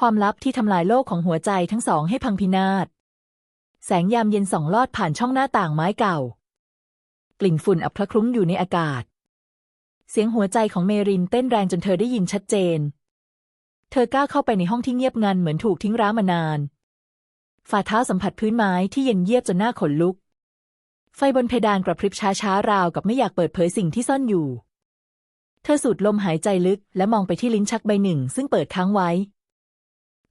ความลับที่ทำลายโลกของหัวใจทั้งสองให้พังพินาศ แสงยามเย็นส่องลอดผ่านช่องหน้าต่างไม้เก่า กลิ่นฝุ่นอับคละคลุ้งอยู่ในอากาศ เสียงหัวใจของเมรินเต้นแรงจนเธอได้ยินชัดเจน เธอก้าวเข้าไปในห้องที่เงียบงันเหมือนถูกทิ้งร้างมานาน ฝ่าเท้าสัมผัสพื้นไม้ที่เย็นเยียบจนหน้าขนลุก ไฟบนเพดานกระพริบช้าๆราวกับไม่อยากเปิดเผยสิ่งที่ซ่อนอยู่เธอสูดลมหายใจลึกและมองไปที่ลิ้นชักใบหนึ่งซึ่งเปิดค้างไว้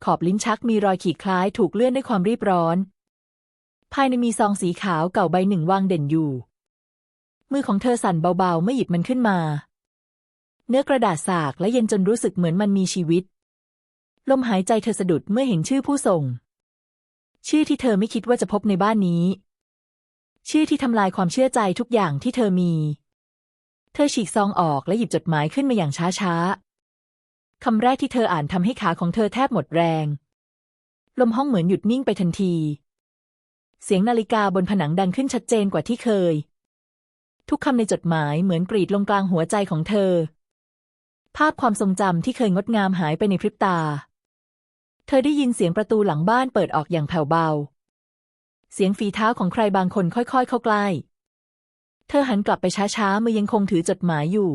ขอบลิ้นชักมีรอยขีดคล้ายถูกเลื่อนด้วยความรีบร้อน ภายในมีซองสีขาวเก่าใบหนึ่งวางเด่นอยู่ มือของเธอสั่นเบาๆเมื่อหยิบมันขึ้นมา เนื้อกระดาษสากและเย็นจนรู้สึกเหมือนมันมีชีวิต ลมหายใจเธอสะดุดเมื่อเห็นชื่อผู้ส่ง ชื่อที่เธอไม่คิดว่าจะพบในบ้านนี้ ชื่อที่ทำลายความเชื่อใจทุกอย่างที่เธอมี เธอฉีกซองออกและหยิบจดหมายขึ้นมาอย่างช้าๆ คำแรกที่เธออ่านทำให้ขาของเธอแทบหมดแรง ลมห้องเหมือนหยุดนิ่งไปทันที เสียงนาฬิกาบนผนังดังขึ้นชัดเจนกว่าที่เคย ทุกคำในจดหมายเหมือนกรีดลงกลางหัวใจของเธอ ภาพความทรงจำที่เคยงดงามหายไปในพริบตา เธอได้ยินเสียงประตูหลังบ้านเปิดออกอย่างแผ่วเบา เสียงฝีเท้าของใครบางคนค่อยๆ เข้าใกล้ เธอหันกลับไปช้าๆมือยังคงถือจดหมายอยู่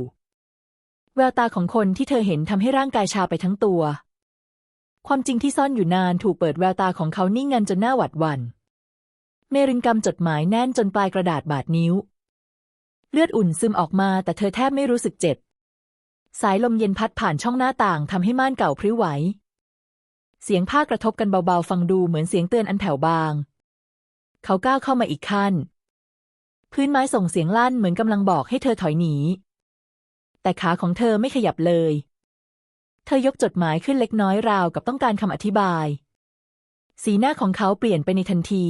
แววตาของคนที่เธอเห็นทำให้ร่างกายชาไปทั้งตัว ความจริงที่ซ่อนอยู่นานถูกเปิดแววตาของเขานิ่งงันจนหน้าหวัดหวัน่นเมรินกำจดหมายแน่นจนปลายกระดาษบาดนิ้ว เลือดอุ่นซึมออกมาแต่เธอแทบไม่รู้สึกเจ็บ สายลมเย็นพัดผ่านช่องหน้าต่างทำให้ม่านเก่าพริ้วไหว เสียงผ้ากระทบกันเบาๆ ฟังดูเหมือนเสียงเตือนอันแผ่วบาง เขาก้าวเข้ามาอีกขั้น พื้นไม้ส่งเสียงลั่นเหมือนกำลังบอกให้เธอถอยหนี แต่ขาของเธอไม่ขยับเลย เธอยกจดหมายขึ้นเล็กน้อยราวกับต้องการคำอธิบาย สีหน้าของเขาเปลี่ยนไปในทันที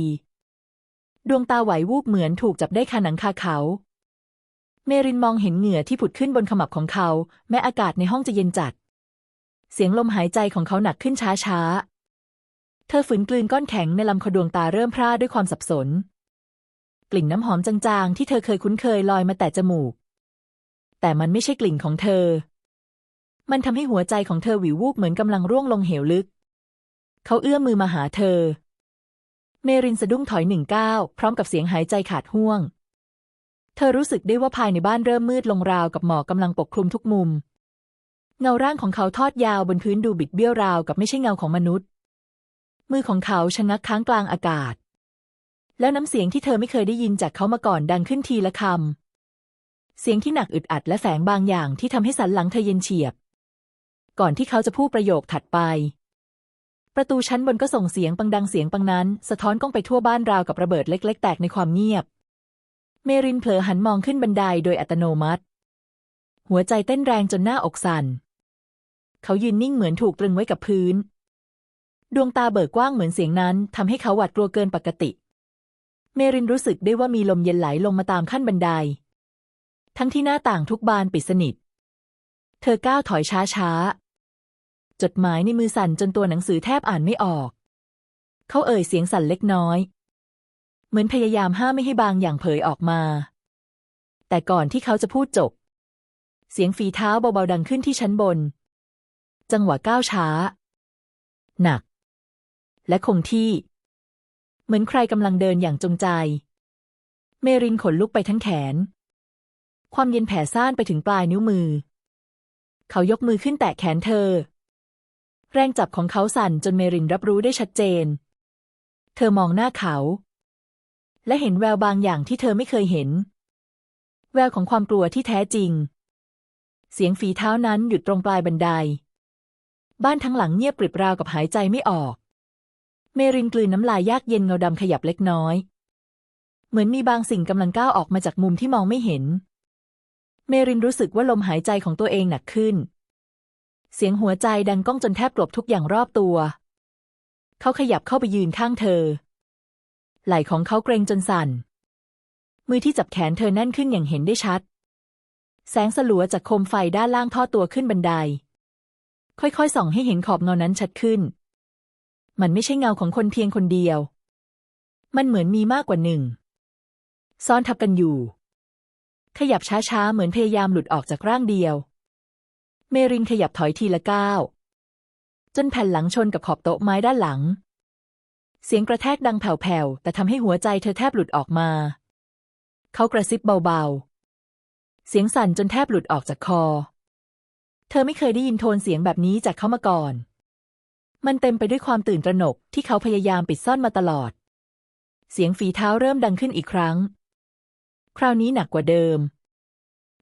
ดวงตาไหววูบเหมือนถูกจับได้คาหนังคาเขา เมรินมองเห็นเหงื่อที่ผุดขึ้นบนขมับของเขา แม้อากาศในห้องจะเย็นจัด เสียงลมหายใจของเขาหนักขึ้นช้าๆเธอฝืนกลืนก้อนแข็งในลำคอดวงตาเริ่มพร่าด้วยความสับสน กลิ่นน้ำหอมจางๆ ที่เธอเคยคุ้นเคยลอยมาแต่จมูก แต่มันไม่ใช่กลิ่นของเธอ มันทำให้หัวใจของเธอหวิววูบเหมือนกำลังร่วงลงเหวลึก เขาเอื้อมมือมาหาเธอ เมรินสะดุ้งถอยหนึ่งก้าวพร้อมกับเสียงหายใจขาดห่วง เธอรู้สึกได้ว่าภายในบ้านเริ่มมืดลงราวกับหมอกกำลังปกคลุมทุกมุม เงาร่างของเขาทอดยาวบนพื้นดูบิดเบี้ยวราวกับไม่ใช่เงาของมนุษย์ มือของเขาชะงักค้างกลางอากาศแล้วน้ำเสียงที่เธอไม่เคยได้ยินจากเขามาก่อนดังขึ้นทีละคำ เสียงที่หนักอึดอัดและแฝงบางอย่างที่ทำให้สันหลังเธอเย็นเฉียบ ก่อนที่เขาจะพูดประโยคถัดไป ประตูชั้นบนก็ส่งเสียงปังดังเสียงปังนั้น สะท้อนก้องไปทั่วบ้านราวกับระเบิดเล็ก ๆ แตกในความเงียบ เมรินเผลอหันมองขึ้นบันไดโดยอัตโนมัติ หัวใจเต้นแรงจนหน้าอกสั่น เขายืนนิ่งเหมือนถูกตรึงไว้กับพื้น ดวงตาเบิกกว้างเหมือนเสียงนั้นทำให้เขาหวาดกลัวเกินปกติ เมรินรู้สึกได้ว่ามีลมเย็นไหลลงมาตามขั้นบันได ทั้งที่หน้าต่างทุกบานปิดสนิท เธอก้าวถอยช้าๆจดหมายในมือสั่นจนตัวหนังสือแทบอ่านไม่ออก เขาเอ่ยเสียงสั่นเล็กน้อย เหมือนพยายามห้ามไม่ให้บางอย่างเผยออกมา แต่ก่อนที่เขาจะพูดจบ เสียงฝีเท้าเบาๆดังขึ้นที่ชั้นบน จังหวะก้าวช้า หนัก และคงที่ เหมือนใครกำลังเดินอย่างจงใจ เมรินขนลุกไปทั้งแขน ความเย็นแผ่ซ่านไปถึงปลายนิ้วมือ เขายกมือขึ้นแตะแขนเธอ แรงจับของเขาสั่นจนเมรินรับรู้ได้ชัดเจน เธอมองหน้าเขา และเห็นแววบางอย่างที่เธอไม่เคยเห็น แววของความกลัวที่แท้จริง เสียงฝีเท้านั้นหยุดตรงปลายบันได บ้านทั้งหลังเงียบกริบราวกับหายใจไม่ออก เมรินกลืนน้ำลายยากเย็นเงาดำขยับเล็กน้อย เหมือนมีบางสิ่งกำลังก้าวออกมาจากมุมที่มองไม่เห็น เมรินรู้สึกว่าลมหายใจของตัวเองหนักขึ้น เสียงหัวใจดังก้องจนแทบกลบทุกอย่างรอบตัว เขาขยับเข้าไปยืนข้างเธอ ไหล่ของเขาเกรงจนสั่น มือที่จับแขนเธอแน่นขึ้นอย่างเห็นได้ชัด แสงสลัวจากโคมไฟด้านล่างทอดตัวขึ้นบันได ค่อยๆส่องให้เห็นขอบเงานั้นชัดขึ้น มันไม่ใช่เงาของคนเพียงคนเดียว มันเหมือนมีมากกว่าหนึ่ง ซ้อนทับกันอยู่ ขยับช้าๆ เหมือนพยายามหลุดออกจากร่างเดียว เมรินขยับถอยทีละก้าวจนแผ่นหลังชนกับขอบโต๊ะไม้ด้านหลัง เสียงกระแทกดังแผ่วๆ แต่ทำให้หัวใจเธอแทบหลุดออกมา เขากระซิบเบาๆ เสียงสั่นจนแทบหลุดออกจากคอ เธอไม่เคยได้ยินโทนเสียงแบบนี้จากเขามาก่อน มันเต็มไปด้วยความตื่นตระหนกที่เขาพยายามปิดซ่อนมาตลอด เสียงฝีเท้าเริ่มดังขึ้นอีกครั้ง คราวนี้หนักกว่าเดิม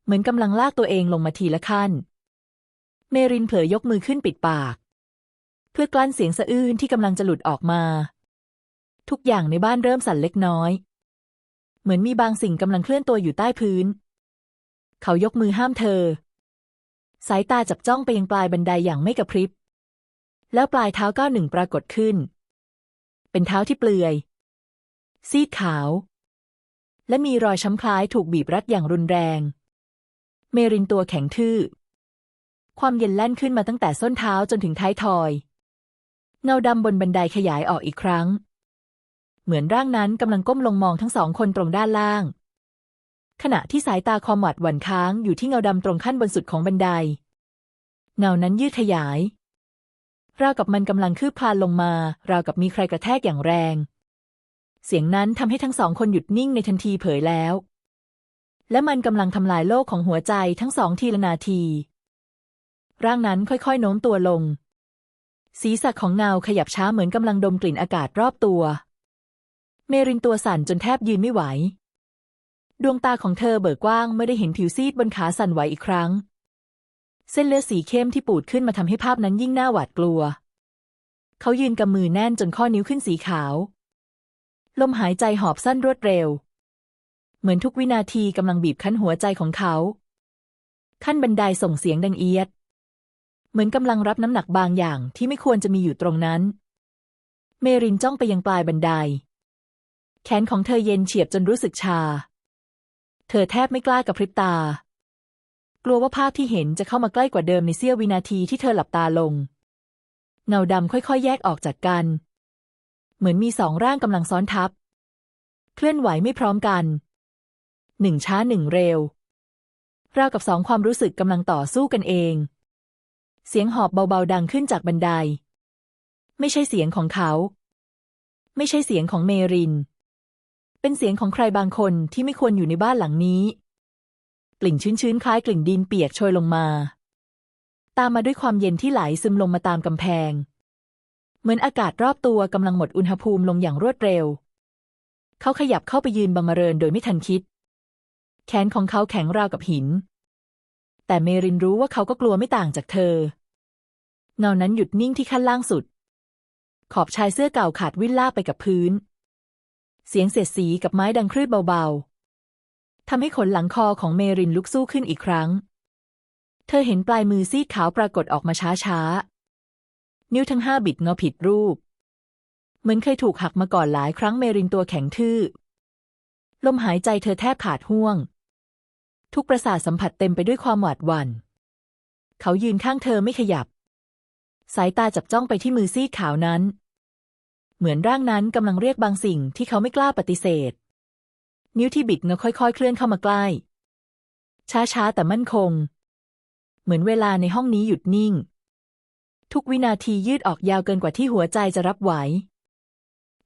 เหมือนกำลังลากตัวเองลงมาทีละขั้น เมรินเผลอยกมือขึ้นปิดปาก เพื่อกลั้นเสียงสะอื้นที่กำลังจะหลุดออกมา ทุกอย่างในบ้านเริ่มสั่นเล็กน้อย เหมือนมีบางสิ่งกำลังเคลื่อนตัวอยู่ใต้พื้น เขายกมือห้ามเธอ สายตาจับจ้องไปยังปลายบันไดอย่างไม่กระพริบ แล้วปลายเท้าก้าวหนึ่งปรากฏขึ้น เป็นเท้าที่เปลือย ซีดขาว และมีรอยช้ำคล้ายถูกบีบรัดอย่างรุนแรง เมรินตัวแข็งทื่อ ความเย็นแล่นขึ้นมาตั้งแต่ส้นเท้าจนถึงท้ายทอย เงาดำบนบันไดขยายออกอีกครั้ง เหมือนร่างนั้นกำลังก้มลงมองทั้งสองคนตรงด้านล่าง ขณะที่สายตาคอมหวัดหวั่นค้างอยู่ที่เงาดำตรงขั้นบนสุดของบันได เงานั้นยืดขยายราวกับมันกำลังคืบคลานลงมา ราวกับมีใครกระแทกอย่างแรง เสียงนั้นทำให้ทั้งสองคนหยุดนิ่งในทันทีเผยแล้ว และมันกำลังทำลายโลกของหัวใจทั้งสองทีละนาที ร่างนั้นค่อยๆโน้มตัวลง ศีรษะของเงาขยับช้าเหมือนกำลังดมกลิ่นอากาศรอบตัว เมรินตัวสั่นจนแทบยืนไม่ไหว ดวงตาของเธอเบิกกว้างเมื่อได้เห็นผิวซีดบนขาสั่นไหวอีกครั้ง เส้นเลือดสีเข้มที่ปูดขึ้นมาทำให้ภาพนั้นยิ่งน่าหวาดกลัว เขายืนกำมือแน่นจนข้อนิ้วขึ้นสีขาว ลมหายใจหอบสั้นรวดเร็ว เหมือนทุกวินาทีกำลังบีบคั้นหัวใจของเขา ขั้นบันไดส่งเสียงดังเอียด เหมือนกำลังรับน้ำหนักบางอย่างที่ไม่ควรจะมีอยู่ตรงนั้น เมรินจ้องไปยังปลายบันได แขนของเธอเย็นเฉียบจนรู้สึกชา เธอแทบไม่กล้ากระพริบตา กลัวว่าภาพที่เห็นจะเข้ามาใกล้กว่าเดิมในเสี้ยววินาทีที่เธอหลับตาลงเงาดำค่อยๆ แยกออกจากกัน เหมือนมีสองร่างกำลังซ้อนทับ เคลื่อนไหวไม่พร้อมกันหนึ่งช้าหนึ่งเร็วราวกับสองความรู้สึกกำลังต่อสู้กันเอง เสียงหอบเบาๆดังขึ้นจากบันได ไม่ใช่เสียงของเขา ไม่ใช่เสียงของเมริน เป็นเสียงของใครบางคนที่ไม่ควรอยู่ในบ้านหลังนี้ กลิ่นชื้นๆ คล้ายกลิ่นดินเปียกโชยลงมา ตามมาด้วยความเย็นที่ไหลซึมลงมาตามกำแพง เหมือนอากาศรอบตัวกำลังหมดอุณหภูมิลงอย่างรวดเร็ว เขาขยับเข้าไปยืนบังมเริญโดยไม่ทันคิด แขนของเขาแข็งราวกับหิน แต่เมรินรู้ว่าเขาก็กลัวไม่ต่างจากเธอ เงานั้นหยุดนิ่งที่ขั้นล่างสุด ขอบชายเสื้อเก่าขาดวิ่นลากไปกับพื้น เสียงเศษสีกับไม้ดังครืดเบาๆทำให้ขนหลังคอของเมรินลุกสู้ขึ้นอีกครั้ง เธอเห็นปลายมือซีดขาวปรากฏออกมาช้าๆ นิ้วทั้งห้าบิดงาผิดรูป เหมือนเคยถูกหักมาก่อนหลายครั้งเมรินตัวแข็งทื่อ ลมหายใจเธอแทบขาดห่วง ทุกประสาทสัมผัสเต็มไปด้วยความหวาดหวัน่น เขายืนข้างเธอไม่ขยับ สายตาจับจ้องไปที่มือซีดขาวนั้น เหมือนร่างนั้นกำลังเรียกบางสิ่งที่เขาไม่กล้าปฏิเสธ นิ้วที่บิดเงาค่อยๆ เคลื่อนเข้ามาใกล้ ช้าๆแต่มั่นคง เหมือนเวลาในห้องนี้หยุดนิ่ง ทุกวินาทียืดออกยาวเกินกว่าที่หัวใจจะรับไหว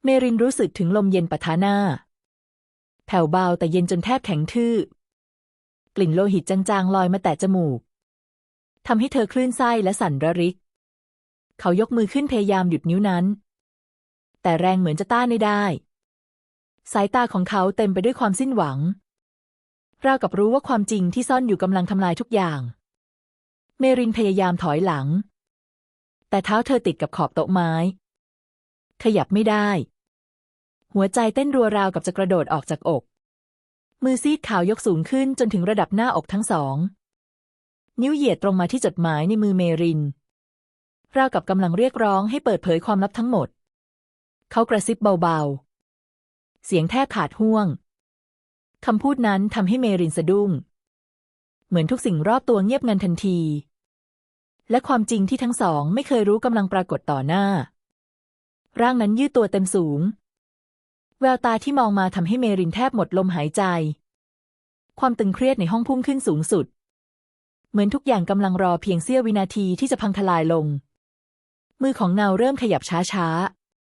เมรินรู้สึกถึงลมเย็นปะทะหน้า แผ่วเบาแต่เย็นจนแทบแข็งทื่อ กลิ่นโลหิตจางๆลอยมาแตะจมูกทำให้เธอคลื่นไส้และสั่นระริก เขายกมือขึ้นพยายามหยุดนิ้วนั้น แต่แรงเหมือนจะต้านไม่ได้ สายตาของเขาเต็มไปด้วยความสิ้นหวัง ราวกับรู้ว่าความจริงที่ซ่อนอยู่กำลังทำลายทุกอย่าง เมรินพยายามถอยหลัง แต่เท้าเธอติดกับขอบโต๊ะไม้ ขยับไม่ได้ หัวใจเต้นรัวราวกับจะกระโดดออกจากอก มือซีดขาวยกสูงขึ้นจนถึงระดับหน้าอกทั้งสอง นิ้วเหยียดตรงมาที่จดหมายในมือเมรินราวกับกำลังเรียกร้องให้เปิดเผยความลับทั้งหมด เขากระซิบเบาๆ เสียงแทบขาดห่วง คำพูดนั้นทำให้เมรินสะดุ้ง เหมือนทุกสิ่งรอบตัวเงียบงันทันที และความจริงที่ทั้งสองไม่เคยรู้กำลังปรากฏต่อหน้า ร่างนั้นยืดตัวเต็มสูง แววตาที่มองมาทำให้เมรินแทบหมดลมหายใจ ความตึงเครียดในห้องพุ่งขึ้นสูงสุด เหมือนทุกอย่างกำลังรอเพียงเสี้ยววินาทีที่จะพังทลายลง มือของเงาเริ่มขยับช้า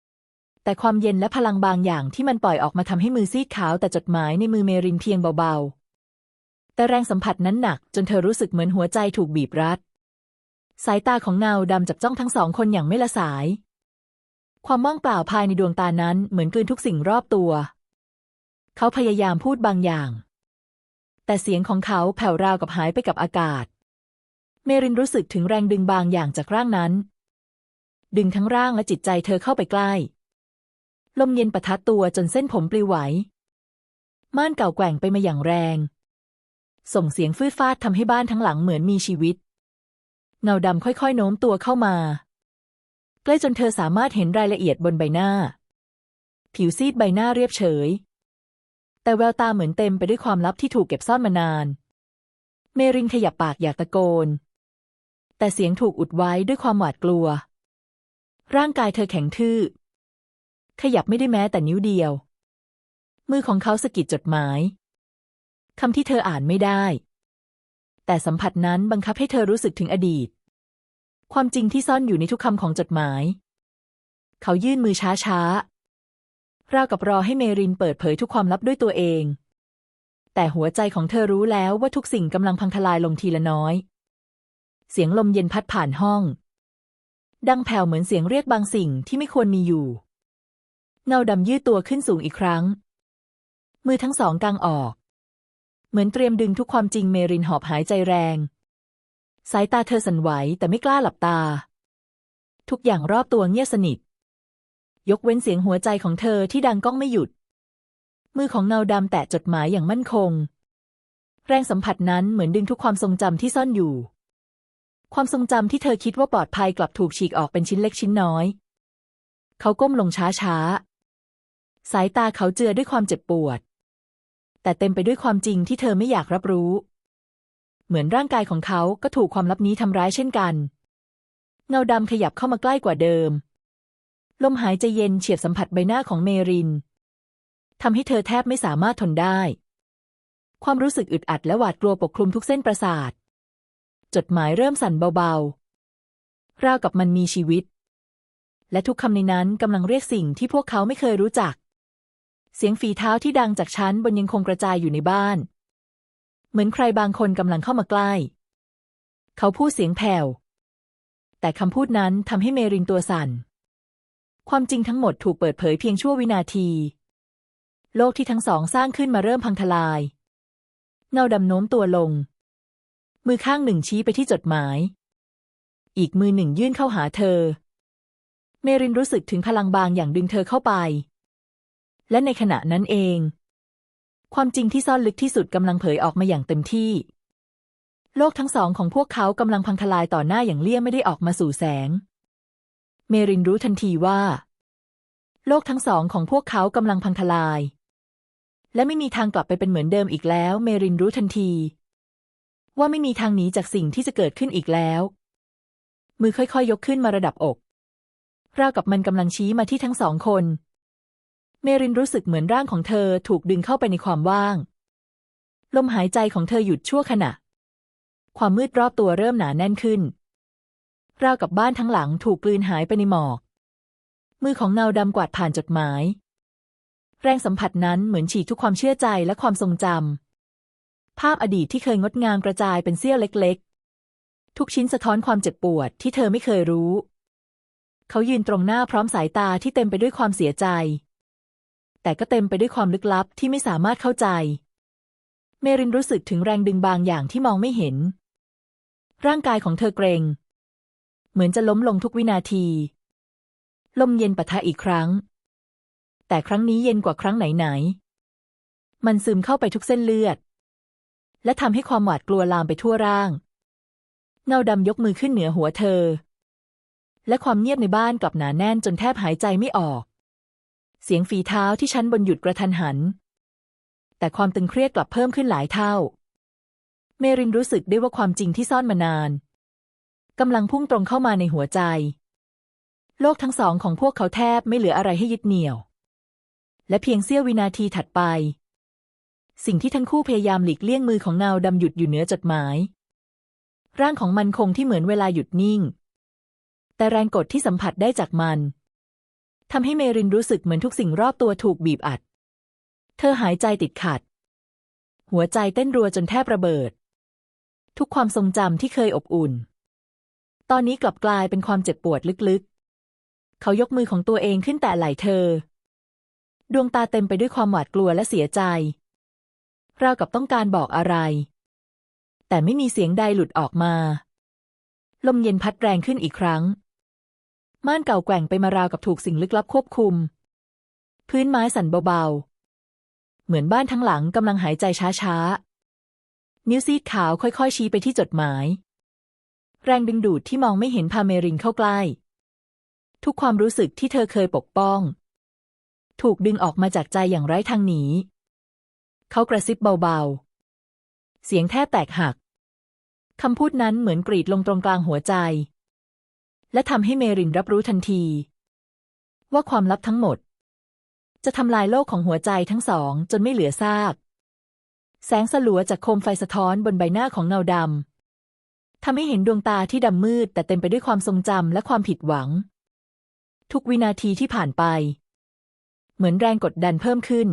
ๆแต่ความเย็นและพลังบางอย่างที่มันปล่อยออกมาทำให้มือซีดขาวแต่จดหมายในมือเมรินเพียงเบาๆ แต่แรงสัมผัสนั้นหนักจนเธอรู้สึกเหมือนหัวใจถูกบีบรัด สายตาของเงาดำจับจ้องทั้งสองคนอย่างไม่ละสาย ความว่างเปล่าภายในดวงตานั้นเหมือนกลืนทุกสิ่งรอบตัว เขาพยายามพูดบางอย่าง แต่เสียงของเขาแผ่วราวกับหายไปกับอากาศ เมรินรู้สึกถึงแรงดึงบางอย่างจากร่างนั้น ดึงทั้งร่างและจิตใจเธอเข้าไปใกล้ ลมเย็นปะทะตัวจนเส้นผมปลิวไหว ม่านเก่าแกว่งไปมาอย่างแรง ส่งเสียงฟืดฟาดทำให้บ้านทั้งหลังเหมือนมีชีวิต เงาดำค่อยๆ โน้มตัวเข้ามา ใกล้จนเธอสามารถเห็นรายละเอียดบนใบหน้า ผิวซีดใบหน้าเรียบเฉย แต่แววตาเหมือนเต็มไปด้วยความลับที่ถูกเก็บซ่อนมานาน เมรินขยับปากอยากตะโกน แต่เสียงถูกอุดไว้ด้วยความหวาดกลัว ร่างกายเธอแข็งทื่อ ขยับไม่ได้แม้แต่นิ้วเดียว มือของเขาสะกิดจดหมายคำที่เธออ่านไม่ได้แต่สัมผัสนั้นบังคับให้เธอรู้สึกถึงอดีต ความจริงที่ซ่อนอยู่ในทุกคำของจดหมาย เขายื่นมือช้าๆ ราวกับรอให้เมรินเปิดเผยทุกความลับด้วยตัวเอง แต่หัวใจของเธอรู้แล้วว่าทุกสิ่งกำลังพังทลายลงทีละน้อย เสียงลมเย็นพัดผ่านห้อง ดังแผ่วเหมือนเสียงเรียกบางสิ่งที่ไม่ควรมีอยู่ เงาดำยืดตัวขึ้นสูงอีกครั้ง มือทั้งสองกางออก เหมือนเตรียมดึงทุกความจริงเมรินหอบหายใจแรง สายตาเธอสั่นไหวแต่ไม่กล้าหลับตา ทุกอย่างรอบตัวเงียบสนิท ยกเว้นเสียงหัวใจของเธอที่ดังก้องไม่หยุด มือของเงาดำแตะจดหมายอย่างมั่นคง แรงสัมผัสนั้นเหมือนดึงทุกความทรงจำที่ซ่อนอยู่ ความทรงจำที่เธอคิดว่าปลอดภัยกลับถูกฉีกออกเป็นชิ้นเล็กชิ้นน้อย เขาก้มลงช้าๆ สายตาเขาเจือด้วยความเจ็บปวด แต่เต็มไปด้วยความจริงที่เธอไม่อยากรับรู้ เหมือนร่างกายของเขาก็ถูกความลับนี้ทำร้ายเช่นกัน เงาดำขยับเข้ามาใกล้กว่าเดิม ลมหายใจเย็นเฉียดสัมผัสใบหน้าของเมรินทำให้เธอแทบไม่สามารถทนได้ ความรู้สึกอึดอัดและหวาดกลัวปกคลุมทุกเส้นประสาท จดหมายเริ่มสั่นเบาๆ ราวกับมันมีชีวิต และทุกคำในนั้นกำลังเรียกสิ่งที่พวกเขาไม่เคยรู้จัก เสียงฝีเท้าที่ดังจากชั้นบนยังคงกระจายอยู่ในบ้าน เหมือนใครบางคนกำลังเข้ามาใกล้ เขาพูดเสียงแผ่ว แต่คำพูดนั้นทำให้เมรินตัวสั่น ความจริงทั้งหมดถูกเปิดเผยเพียงชั่ววินาที โลกที่ทั้งสองสร้างขึ้นมาเริ่มพังทลาย เงาดำโน้มตัวลง มือข้างหนึ่งชี้ไปที่จดหมาย อีกมือหนึ่งยื่นเข้าหาเธอ เมรินรู้สึกถึงพลังบางอย่างดึงเธอเข้าไป และในขณะนั้นเอง ความจริงที่ซ่อนลึกที่สุดกำลังเผยออกมาอย่างเต็มที่ โลกทั้งสองของพวกเขากำลังพังทลายต่อหน้าอย่างเลี่ยมไม่ได้ออกมาสู่แสง เมรินรู้ทันทีว่า โลกทั้งสองของพวกเขากำลังพังทลาย และไม่มีทางกลับไปเป็นเหมือนเดิมอีกแล้ว เมรินรู้ทันที ว่าไม่มีทางหนีจากสิ่งที่จะเกิดขึ้นอีกแล้ว มือค่อยๆยกขึ้นมาระดับอกราวกับมันกำลังชี้มาที่ทั้งสองคน เมรินรู้สึกเหมือนร่างของเธอถูกดึงเข้าไปในความว่าง ลมหายใจของเธอหยุดชั่วขณะ ความมืดรอบตัวเริ่มหนาแน่นขึ้น ราวกับบ้านทั้งหลังถูกกลืนหายไปในหมอก มือของเงาดำกวาดผ่านจดหมาย แรงสัมผัสนั้นเหมือนฉีกทุกความเชื่อใจและความทรงจำภาพอดีตที่เคยงดงามกระจายเป็นเสี้ยวเล็ก ๆ ทุกชิ้นสะท้อนความเจ็บปวดที่เธอไม่เคยรู้ เขายืนตรงหน้าพร้อมสายตาที่เต็มไปด้วยความเสียใจ แต่ก็เต็มไปด้วยความลึกลับที่ไม่สามารถเข้าใจ เมรินรู้สึกถึงแรงดึงบางอย่างที่มองไม่เห็น ร่างกายของเธอเกรง เหมือนจะล้มลงทุกวินาที ลมเย็นปะทะอีกครั้ง แต่ครั้งนี้เย็นกว่าครั้งไหนๆ มันซึมเข้าไปทุกเส้นเลือด และทำให้ความหวาดกลัวลามไปทั่วร่าง เงาดำยกมือขึ้นเหนือหัวเธอ และความเงียบในบ้านกลับหนาแน่นจนแทบหายใจไม่ออก เสียงฝีเท้าที่ชั้นบนหยุดกระทันหัน แต่ความตึงเครียดกลับเพิ่มขึ้นหลายเท่า เมรินรู้สึกได้ว่าความจริงที่ซ่อนมานานกำลังพุ่งตรงเข้ามาในหัวใจ โลกทั้งสองของพวกเขาแทบไม่เหลืออะไรให้ยึดเหนี่ยว และเพียงเสี้ยววินาทีถัดไป สิ่งที่ทั้งคู่พยายามหลีกเลี่ยงมือของเงาดำหยุดอยู่เหนือจดหมาย ร่างของมันคงที่เหมือนเวลาหยุดนิ่ง แต่แรงกดที่สัมผัสได้จากมัน ทำให้เมรินรู้สึกเหมือนทุกสิ่งรอบตัวถูกบีบอัด เธอหายใจติดขัด หัวใจเต้นรัวจนแทบระเบิด ทุกความทรงจำที่เคยอบอุ่น ตอนนี้กลับกลายเป็นความเจ็บปวดลึกๆ เขายกมือของตัวเองขึ้นแต่ไหล่เธอ ดวงตาเต็มไปด้วยความหวาดกลัวและเสียใจ ราวกับต้องการบอกอะไร แต่ไม่มีเสียงใดหลุดออกมา ลมเย็นพัดแรงขึ้นอีกครั้ง ม่านเก่าแกว่งไปมาราวกับถูกสิ่งลึกลับควบคุม พื้นไม้สั่นเบาๆ เหมือนบ้านทั้งหลังกำลังหายใจช้าๆ นิ้วซีดขาวค่อยๆ ชี้ไปที่จดหมาย แรงดึงดูดที่มองไม่เห็นพาเมรินเข้าใกล้ ทุกความรู้สึกที่เธอเคยปกป้อง ถูกดึงออกมาจากใจอย่างไร้ทางหนีเขากระซิบเบาๆ เสียงแทบแตกหักคำพูดนั้นเหมือนกรีดลงตรงกลางหัวใจ และทำให้เมรินรับรู้ทันที ว่าความลับทั้งหมด จะทำลายโลกของหัวใจทั้งสองจนไม่เหลือซาก แสงสลัวจากโคมไฟสะท้อนบนใบหน้าของเงาดำทำให้เห็นดวงตาที่ดำมืดแต่เต็มไปด้วยความทรงจำและความผิดหวัง ทุกวินาทีที่ผ่านไป เหมือนแรงกดดันเพิ่มขึ้น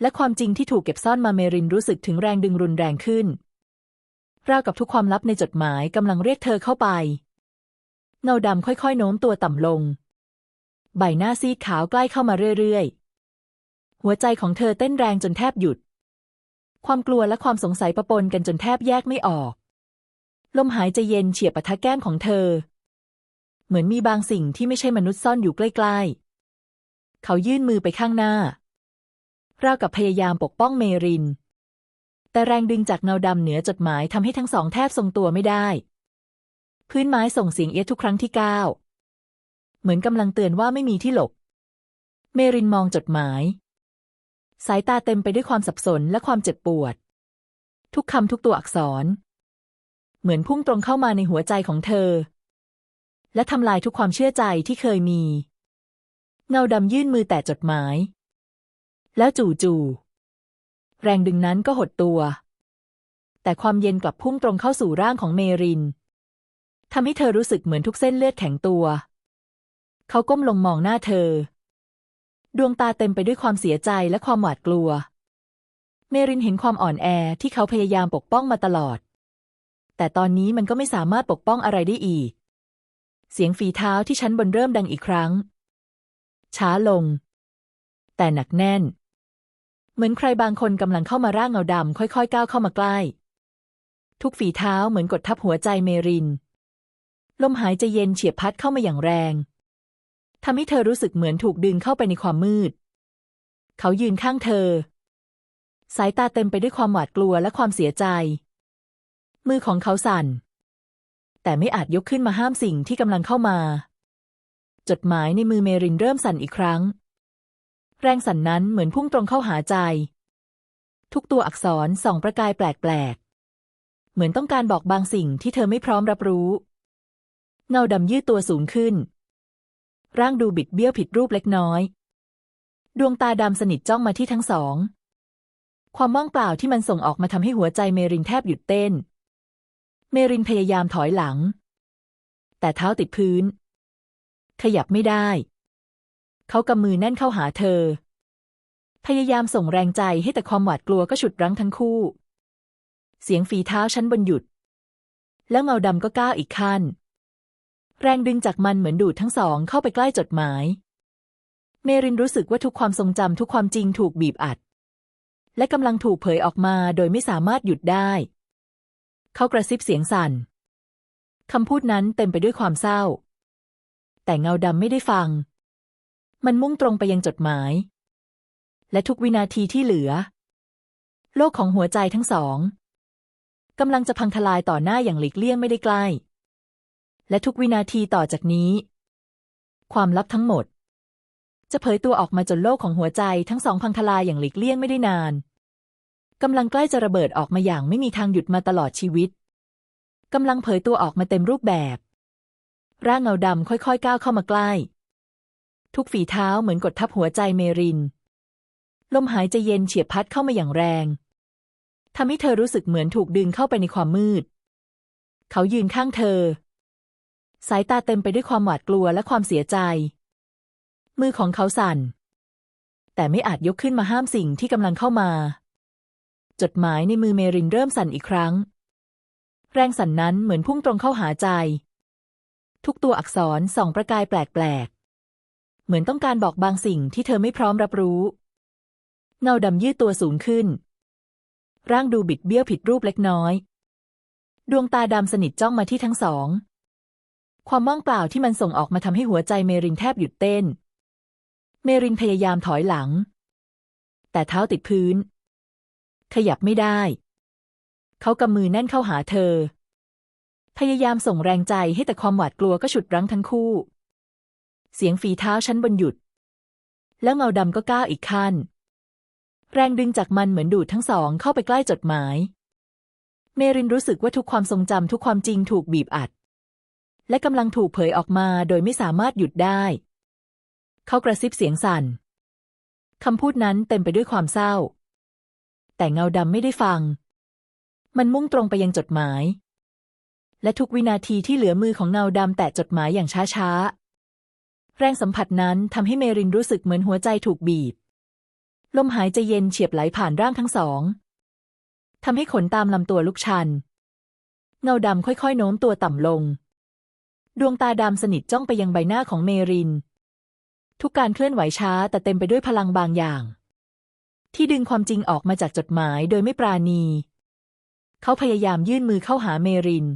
และความจริงที่ถูกเก็บซ่อนมาเมรินรู้สึกถึงแรงดึงรุนแรงขึ้นราวกับทุกความลับในจดหมายกำลังเรียกเธอเข้าไป เงาดำค่อยๆ โน้มตัวต่ำลง ใบหน้าซีดขาวใกล้เข้ามาเรื่อยๆ หัวใจของเธอเต้นแรงจนแทบหยุด ความกลัวและความสงสัยประปนกันจนแทบแยกไม่ออก ลมหายใจเย็นเฉียบปะทะแก้มของเธอ เหมือนมีบางสิ่งที่ไม่ใช่มนุษย์ซ่อนอยู่ใกล้ๆ เขายื่นมือไปข้างหน้า ราวกับพยายามปกป้องเมริน แต่แรงดึงจากเงาดำเหนือจดหมายทำให้ทั้งสองแทบทรงตัวไม่ได้ พื้นไม้ส่งเสียงเอียดทุกครั้งที่ก้าวเหมือนกำลังเตือนว่าไม่มีที่หลบ เมรินมองจดหมาย สายตาเต็มไปด้วยความสับสนและความเจ็บปวด ทุกคำทุกตัวอักษร เหมือนพุ่งตรงเข้ามาในหัวใจของเธอ และทำลายทุกความเชื่อใจที่เคยมี เงาดำยื่นมือแตะจดหมาย แล้วจู่ๆแรงดึงนั้นก็หดตัว แต่ความเย็นกลับพุ่งตรงเข้าสู่ร่างของเมริน ทำให้เธอรู้สึกเหมือนทุกเส้นเลือดแข็งตัว เขาก้มลงมองหน้าเธอ ดวงตาเต็มไปด้วยความเสียใจและความหวาดกลัว เมรินเห็นความอ่อนแอที่เขาพยายามปกป้องมาตลอด แต่ตอนนี้มันก็ไม่สามารถปกป้องอะไรได้อีก เสียงฝีเท้าที่ชั้นบนเริ่มดังอีกครั้ง ช้าลง แต่หนักแน่น เหมือนใครบางคนกำลังเข้ามาร่างเงาดำค่อยๆ ก้าวเข้ามาใกล้ ทุกฝีเท้าเหมือนกดทับหัวใจเมริน ลมหายใจเย็นเฉียบพัดเข้ามาอย่างแรงทำให้เธอรู้สึกเหมือนถูกดึงเข้าไปในความมืด เขายืนข้างเธอ สายตาเต็มไปด้วยความหวาดกลัวและความเสียใจ มือของเขาสั่น แต่ไม่อาจยกขึ้นมาห้ามสิ่งที่กำลังเข้ามา จดหมายในมือเมรินเริ่มสั่นอีกครั้ง แรงสั่นนั้นเหมือนพุ่งตรงเข้าหาใจ ทุกตัวอักษรส่องประกายแปลกๆ เหมือนต้องการบอกบางสิ่งที่เธอไม่พร้อมรับรู้ เงาดำยืดตัวสูงขึ้น ร่างดูบิดเบี้ยวผิดรูปเล็กน้อย ดวงตาดำสนิทจ้องมาที่ทั้งสอง ความว่างเปล่าที่มันส่งออกมาทำให้หัวใจเมรินแทบหยุดเต้น เมรินพยายามถอยหลัง แต่เท้าติดพื้น ขยับไม่ได้ เขากำมือแน่นเข้าหาเธอ พยายามส่งแรงใจให้แต่ความหวาดกลัวก็ฉุดรั้งทั้งคู่ เสียงฝีเท้าชั้นบนหยุดแล้วเงาดำก็ก้าวอีกขั้น แรงดึงจากมันเหมือนดูดทั้งสองเข้าไปใกล้จดหมาย เมรินรู้สึกว่าทุกความทรงจำทุกความจริงถูกบีบอัด และกำลังถูกเผยออกมาโดยไม่สามารถหยุดได้ เขากระซิบเสียงสั่นคำพูดนั้นเต็มไปด้วยความเศร้า แต่เงาดำไม่ได้ฟัง มันมุ่งตรงไปยังจดหมาย และทุกวินาทีที่เหลือ โลกของหัวใจทั้งสองกำลังจะพังทลายต่อหน้าอย่างหลีกเลี่ยงไม่ได้ใกล้ และทุกวินาทีต่อจากนี้ ความลับทั้งหมด จะเผยตัวออกมาจนโลกของหัวใจทั้งสองพังทลายอย่างหลีกเลี่ยงไม่ได้นานกำลังใกล้จะระเบิดออกมาอย่างไม่มีทางหยุดมาตลอดชีวิตกำลังเผยตัวออกมาเต็มรูปแบบ ร่างเงาดำค่อยๆ ก้าวเข้ามาใกล้ ทุกฝีเท้าเหมือนกดทับหัวใจเมริน ลมหายใจเย็นเฉียบพัดเข้ามาอย่างแรงทำให้เธอรู้สึกเหมือนถูกดึงเข้าไปในความมืด เขายืนข้างเธอ สายตาเต็มไปด้วยความหวาดกลัวและความเสียใจ มือของเขาสั่น แต่ไม่อาจยกขึ้นมาห้ามสิ่งที่กำลังเข้ามา จดหมายในมือเมรินเริ่มสั่นอีกครั้ง แรงสั่นนั้นเหมือนพุ่งตรงเข้าหาใจ ทุกตัวอักษรส่องประกายแปลกๆ เหมือนต้องการบอกบางสิ่งที่เธอไม่พร้อมรับรู้ เงาดำยืดตัวสูงขึ้น ร่างดูบิดเบี้ยวผิดรูปเล็กน้อย ดวงตาดำสนิทจ้องมาที่ทั้งสอง ความว่างเปล่าที่มันส่งออกมาทำให้หัวใจเมรินแทบหยุดเต้น เมรินพยายามถอยหลัง แต่เท้าติดพื้น ขยับไม่ได้ เขากำมือแน่นเข้าหาเธอ พยายามส่งแรงใจให้แต่ความหวาดกลัวก็ฉุดรั้งทั้งคู่ เสียงฝีเท้าชั้นบนหยุด แล้วเงาดำก็ก้าวอีกขั้น แรงดึงจากมันเหมือนดูดทั้งสองเข้าไปใกล้จดหมาย เมรินรู้สึกว่าทุกความทรงจำทุกความจริงถูกบีบอัด และกำลังถูกเผยออกมาโดยไม่สามารถหยุดได้ เขากระซิบเสียงสั่นคำพูดนั้นเต็มไปด้วยความเศร้า แต่เงาดำไม่ได้ฟัง มันมุ่งตรงไปยังจดหมาย และทุกวินาทีที่เหลือมือของเงาดำแตะจดหมายอย่างช้าๆ แรงสัมผัสนั้นทำให้เมรินรู้สึกเหมือนหัวใจถูกบีบ ลมหายใจเย็นเฉียบไหลผ่านร่างทั้งสองทำให้ขนตามลำตัวลุกชัน เงาดำค่อยๆ โน้มตัวต่ำลง ดวงตาดำสนิทจ้องไปยังใบหน้าของเมริน ทุกการเคลื่อนไหวช้าแต่เต็มไปด้วยพลังบางอย่าง ที่ดึงความจริงออกมาจากจดหมายโดยไม่ปราณี เขาพยายามยื่นมือเข้าหาเมริน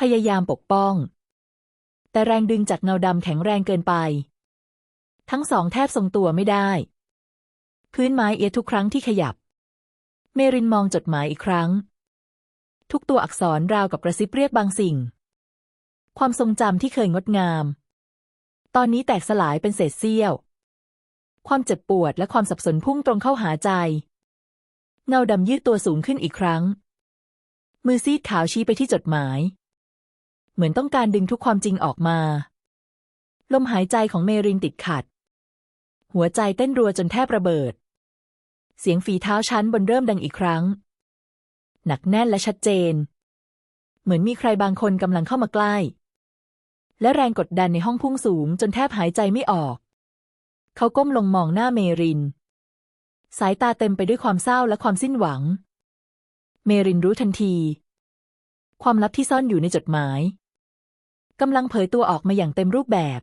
พยายามปกป้อง แต่แรงดึงจากเงาดำแข็งแรงเกินไป ทั้งสองแทบทรงตัวไม่ได้ พื้นไม้เอียทุกครั้งที่ขยับ เมรินมองจดหมายอีกครั้ง ทุกตัวอักษรราวกับกระซิบเรียกบางสิ่ง ความทรงจำที่เคยงดงาม ตอนนี้แตกสลายเป็นเศษเสี้ยว ความเจ็บปวดและความสับสนพุ่งตรงเข้าหาใจ เงาดำยืดตัวสูงขึ้นอีกครั้ง มือซีดขาวชี้ไปที่จดหมาย เหมือนต้องการดึงทุกความจริงออกมา ลมหายใจของเมรินติดขัด หัวใจเต้นรัวจนแทบระเบิด เสียงฝีเท้าชั้นบนเริ่มดังอีกครั้ง หนักแน่นและชัดเจน เหมือนมีใครบางคนกำลังเข้ามาใกล้ และแรงกดดันในห้องพุ่งสูงจนแทบหายใจไม่ออก เขาก้มลงมองหน้าเมริน สายตาเต็มไปด้วยความเศร้าและความสิ้นหวัง เมรินรู้ทันที ความลับที่ซ่อนอยู่ในจดหมายกำลังเผยตัวออกมาอย่างเต็มรูปแบบ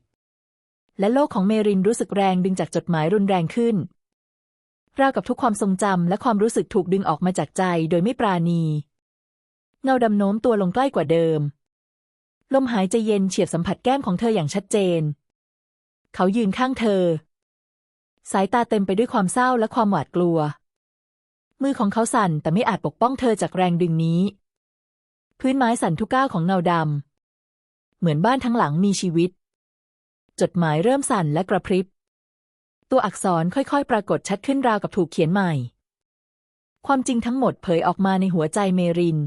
และโลกของเมรินรู้สึกแรงดึงจากจดหมายรุนแรงขึ้นราวกับทุกความทรงจำและความรู้สึกถูกดึงออกมาจากใจโดยไม่ปราณี เงาดำโน้มตัวลงใกล้กว่าเดิม ลมหายใจเย็นเฉียบสัมผัสแก้มของเธออย่างชัดเจน เขายืนข้างเธอ สายตาเต็มไปด้วยความเศร้าและความหวาดกลัว มือของเขาสั่นแต่ไม่อาจปกป้องเธอจากแรงดึงนี้ พื้นไม้สั่นทุกก้าวของเงาดำเหมือนบ้านทั้งหลังมีชีวิต จดหมายเริ่มสั่นและกระพริบ ตัวอักษรค่อยๆ ปรากฏชัดขึ้นราวกับถูกเขียนใหม่ ความจริงทั้งหมดเผยออกมาในหัวใจเมริน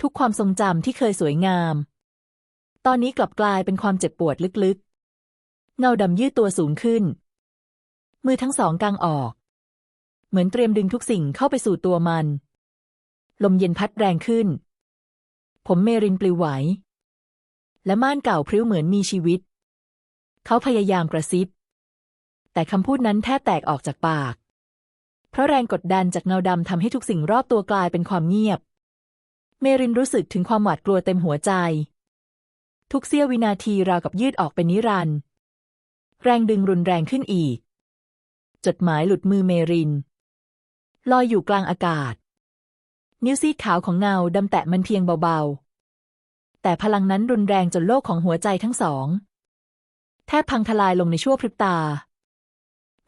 ทุกความทรงจำที่เคยสวยงาม ตอนนี้กลับกลายเป็นความเจ็บปวดลึกๆ เงาดำยืดตัวสูงขึ้น มือทั้งสองกางออก เหมือนเตรียมดึงทุกสิ่งเข้าไปสู่ตัวมัน ลมเย็นพัดแรงขึ้น ผมเมรินปลิวไหว และม่านเก่าพริ้วเหมือนมีชีวิต เขาพยายามกระซิบ แต่คำพูดนั้นแทบแตกออกจากปาก เพราะแรงกดดันจากเงาดำทำให้ทุกสิ่งรอบตัวกลายเป็นความเงียบ เมรินรู้สึกถึงความหวาดกลัวเต็มหัวใจ ทุกเสี้ยววินาทีราวกับยืดออกเป็นนิรันดร์แรงดึงรุนแรงขึ้นอีก จดหมายหลุดมือเมริน ลอยอยู่กลางอากาศ นิ้วซีขาวของเงาดำแตะมันเพียงเบาๆ แต่พลังนั้นรุนแรงจนโลกของหัวใจทั้งสอง แทบพังทลายลงในชั่วพริบตา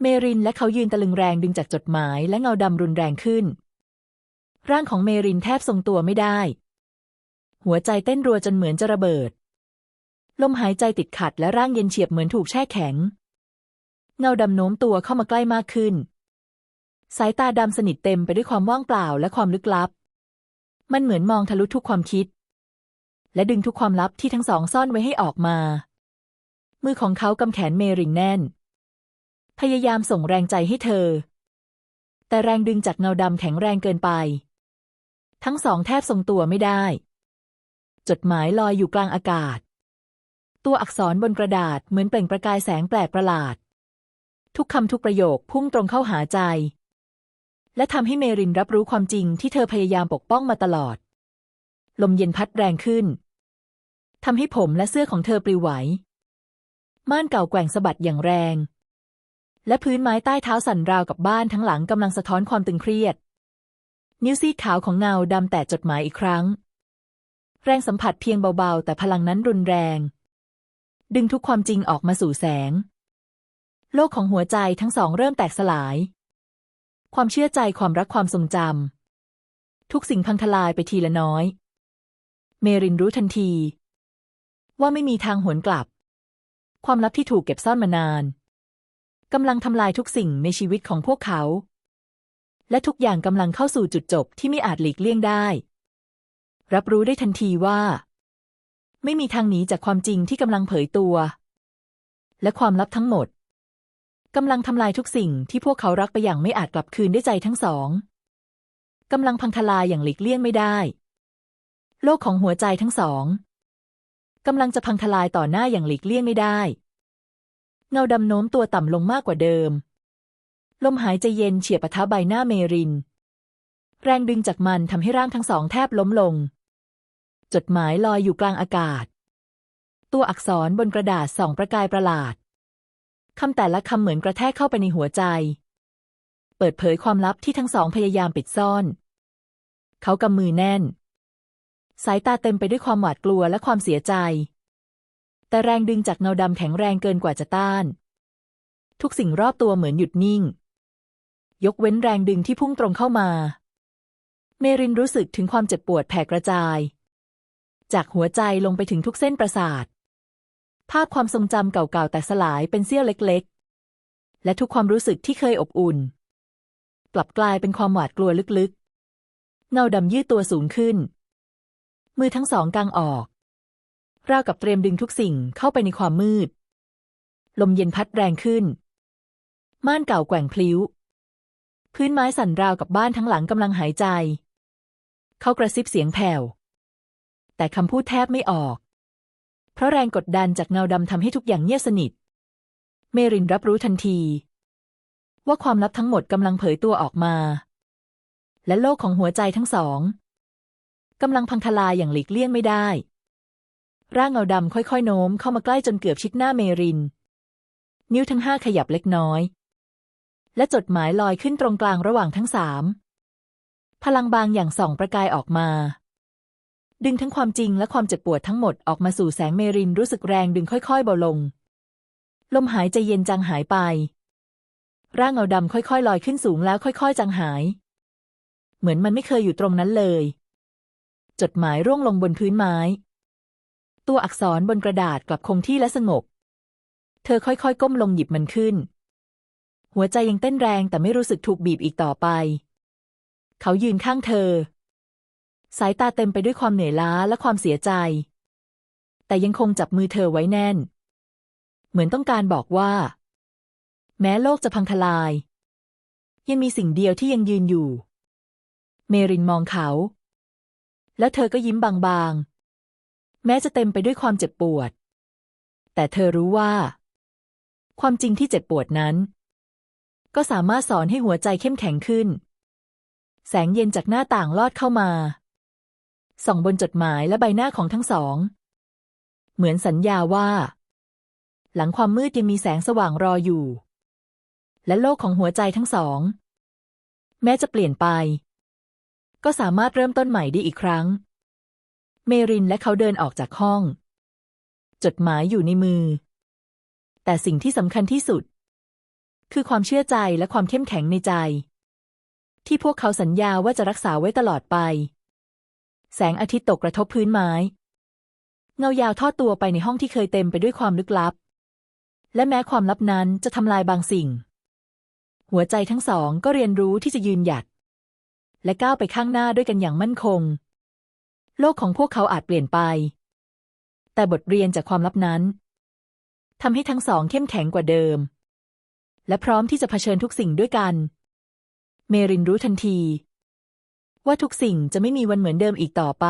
เมรินและเขายืนตะลึงแรงดึงจากจดหมายและเงาดำรุนแรงขึ้น ร่างของเมรินแทบทรงตัวไม่ได้ หัวใจเต้นรัวจนเหมือนจะระเบิด ลมหายใจติดขัดและร่างเย็นเฉียบเหมือนถูกแช่แข็ง เงาดำโน้มตัวเข้ามาใกล้มากขึ้น สายตาดำสนิทเต็มไปด้วยความว่างเปล่าและความลึกลับ มันเหมือนมองทะลุทุกความคิด และดึงทุกความลับที่ทั้งสองซ่อนไว้ให้ออกมา มือของเขากำแขนเมรินแน่น พยายามส่งแรงใจให้เธอ แต่แรงดึงจากเงาดำแข็งแรงเกินไป ทั้งสองแทบทรงตัวไม่ได้ จดหมายลอยอยู่กลางอากาศ ตัวอักษรบนกระดาษเหมือนเปล่งประกายแสงแปลกประหลาด ทุกคำทุกประโยคพุ่งตรงเข้าหาใจ และทำให้เมรินรับรู้ความจริงที่เธอพยายามปกป้องมาตลอด ลมเย็นพัดแรงขึ้นทำให้ผมและเสื้อของเธอปลิวไหว ม่านเก่าแกว่งสะบัดอย่างแรง และพื้นไม้ใต้เท้าสั่นราวกับบ้านทั้งหลังกำลังสะท้อนความตึงเครียด นิ้วซีขาวของเงาดำแต่จดหมายอีกครั้ง แรงสัมผัสเพียงเบาๆ แต่พลังนั้นรุนแรง ดึงทุกความจริงออกมาสู่แสง โลกของหัวใจทั้งสองเริ่มแตกสลาย ความเชื่อใจความรักความทรงจำทุกสิ่งพังทลายไปทีละน้อย เมรินรู้ทันที ว่าไม่มีทางหวนกลับ ความลับที่ถูกเก็บซ่อนมานานกำลังทำลายทุกสิ่งในชีวิตของพวกเขา และทุกอย่างกำลังเข้าสู่จุดจบที่ไม่อาจหลีกเลี่ยงได้ รับรู้ได้ทันทีว่า ไม่มีทางหนีจากความจริงที่กำลังเผยตัว และความลับทั้งหมดกำลังทำลายทุกสิ่งที่พวกเขารักไปอย่างไม่อาจกลับคืนได้ใจทั้งสองกำลังพังทลายอย่างหลีกเลี่ยงไม่ได้ โลกของหัวใจทั้งสองกำลังจะพังทลายต่อหน้าอย่างหลีกเลี่ยงไม่ได้ เงาดำโน้มตัวต่ำลงมากกว่าเดิม ลมหายใจเย็นเฉียบปะทะใบหน้าเมริน แรงดึงจากมันทำให้ร่างทั้งสองแทบล้มลง จดหมายลอยอยู่กลางอากาศ ตัวอักษรบนกระดาษส่องประกายประหลาดคำแต่ละคำเหมือนกระแทกเข้าไปในหัวใจ เปิดเผยความลับที่ทั้งสองพยายามปิดซ่อน เขากำมือแน่น สายตาเต็มไปด้วยความหวาดกลัวและความเสียใจ แต่แรงดึงจากเงาดำแข็งแรงเกินกว่าจะต้าน ทุกสิ่งรอบตัวเหมือนหยุดนิ่ง ยกเว้นแรงดึงที่พุ่งตรงเข้ามา เมรินรู้สึกถึงความเจ็บปวดแผ่กระจาย จากหัวใจลงไปถึงทุกเส้นประสาท ภาพความทรงจำเก่าๆ แต่สลายเป็นเสี้ยวเล็กๆ และทุกความรู้สึกที่เคยอบอุ่น กลับกลายเป็นความหวาดกลัวลึกๆ เงาดำยืดตัวสูงขึ้น มือทั้งสองกางออก ราวกับเตรียมดึงทุกสิ่งเข้าไปในความมืด ลมเย็นพัดแรงขึ้น ม่านเก่าแกว่งพลิ้ว พื้นไม้สั่นราวกับบ้านทั้งหลังกำลังหายใจ เขากระซิบเสียงแผ่ว แต่คำพูดแทบไม่ออก เพราะแรงกดดันจากเงาดำทำให้ทุกอย่างเงียบสนิท เมรินรับรู้ทันที ว่าความลับทั้งหมดกำลังเผยตัวออกมา และโลกของหัวใจทั้งสองกำลังพังทลายอย่างหลีกเลี่ยงไม่ได้ ร่างเงาดำค่อยๆ โน้มเข้ามาใกล้จนเกือบชิดหน้าเมริน นิ้วทั้งห้าขยับเล็กน้อย และจดหมายลอยขึ้นตรงกลางระหว่างทั้งสาม พลังบางอย่างส่องประกายออกมา ดึงทั้งความจริงและความเจ็บปวดทั้งหมดออกมาสู่แสงเมรินรู้สึกแรงดึงค่อยๆเบาลง ลมหายใจเย็นจางหายไป ร่างเงาดำค่อยๆลอยขึ้นสูงแล้วค่อยๆจางหาย เหมือนมันไม่เคยอยู่ตรงนั้นเลย จดหมายร่วงลงบนพื้นไม้ ตัวอักษรบนกระดาษกลับคงที่และสงบ เธอค่อยๆ ก้มลงหยิบมันขึ้น หัวใจยังเต้นแรงแต่ไม่รู้สึกถูกบีบอีกต่อไป เขายืนข้างเธอ สายตาเต็มไปด้วยความเหนื่อยล้าและความเสียใจ แต่ยังคงจับมือเธอไว้แน่น เหมือนต้องการบอกว่า แม้โลกจะพังทลาย ยังมีสิ่งเดียวที่ยังยืนอยู่ เมรินมองเขา แล้วเธอก็ยิ้มบางๆ แม้จะเต็มไปด้วยความเจ็บปวด แต่เธอรู้ว่า ความจริงที่เจ็บปวดนั้น ก็สามารถสอนให้หัวใจเข้มแข็งขึ้น แสงเย็นจากหน้าต่างลอดเข้ามา ส่องบนจดหมายและใบหน้าของทั้งสอง เหมือนสัญญาว่า หลังความมืดยังมีแสงสว่างรออยู่ และโลกของหัวใจทั้งสอง แม้จะเปลี่ยนไป ก็สามารถเริ่มต้นใหม่ได้อีกครั้ง เมรินและเขาเดินออกจากห้อง จดหมายอยู่ในมือ แต่สิ่งที่สำคัญที่สุด คือความเชื่อใจและความเข้มแข็งในใจ ที่พวกเขาสัญญาว่าจะรักษาไว้ตลอดไป แสงอาทิตย์ตกกระทบพื้นไม้ เงายาวทอดตัวไปในห้องที่เคยเต็มไปด้วยความลึกลับ และแม้ความลับนั้นจะทำลายบางสิ่ง หัวใจทั้งสองก็เรียนรู้ที่จะยืนหยัด และก้าวไปข้างหน้าด้วยกันอย่างมั่นคง โลกของพวกเขาอาจเปลี่ยนไป แต่บทเรียนจากความลับนั้นทำให้ทั้งสองเข้มแข็งกว่าเดิม และพร้อมที่จะเผชิญทุกสิ่งด้วยกัน เมรินรู้ทันที ว่าทุกสิ่งจะไม่มีวันเหมือนเดิมอีกต่อไป